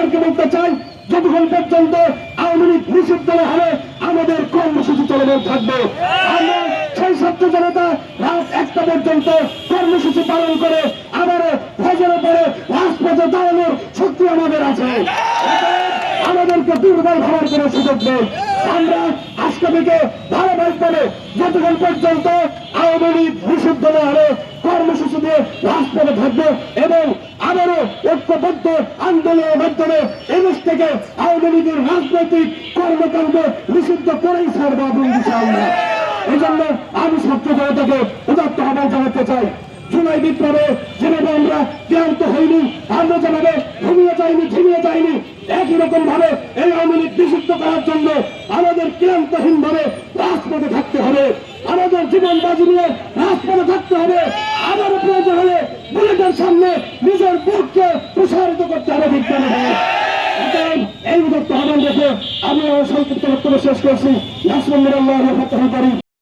সরকারকে বলতে চাই, যতক্ষণ পর্যন্ত আওয়ামী লীগ নিষিদ্ধ হবে, আমাদের কর্মসূচি চলমান থাকবে। আমরা সেই ছাত্র জনতা রাত একটা পর্যন্ত কর্মসূচি পালন করে পরে রাজপথে দাঁড়ানোর শক্তি আমাদের আছে। আমাদেরকে দুর্বল হওয়ার সুযোগ নেই। আমরা আজকে থেকে পর্যন্ত আওয়ামী লীগ নিষিদ্ধ না হবে, কর্মসূচি দিয়ে রাজপথে থাকব আন্দোলনের মাধ্যমে এদেশ থেকে আওয়ামী লীগের রাজনৈতিক কর্মকাণ্ড নিষিদ্ধ করেই ছাড়বো ইনশাআল্লাহ এই জন্য আমি ছাত্র জনতাকে উদাত্ত আহ্বান জানাতে চাই। জুলাই বিপ্লবে যেভাবে আমরা ক্লান্ত হইনি, আমরা যেভাবে ঘুমিয়ে যাইনি, ঝিমিয়ে যাইনি, একই রকম ভাবে এই আওয়ামী লীগ নিষিদ্ধ করার জন্য আমাদের ক্লান্তহীন ভাবে রাজপথে থাকতে হবে। আমাদের জীবন বাজি নিয়ে রাজপথে থাকতে হবে। আবারও প্রয়োজন হলে বুলেটের সামনে নিজের বুককে প্রসারিত করতে হবে বিজ্ঞান এই মুহূর্তে আহ্বান দেখে আমি আমার সংক্ষিপ্ত বক্তব্য শেষ করছি।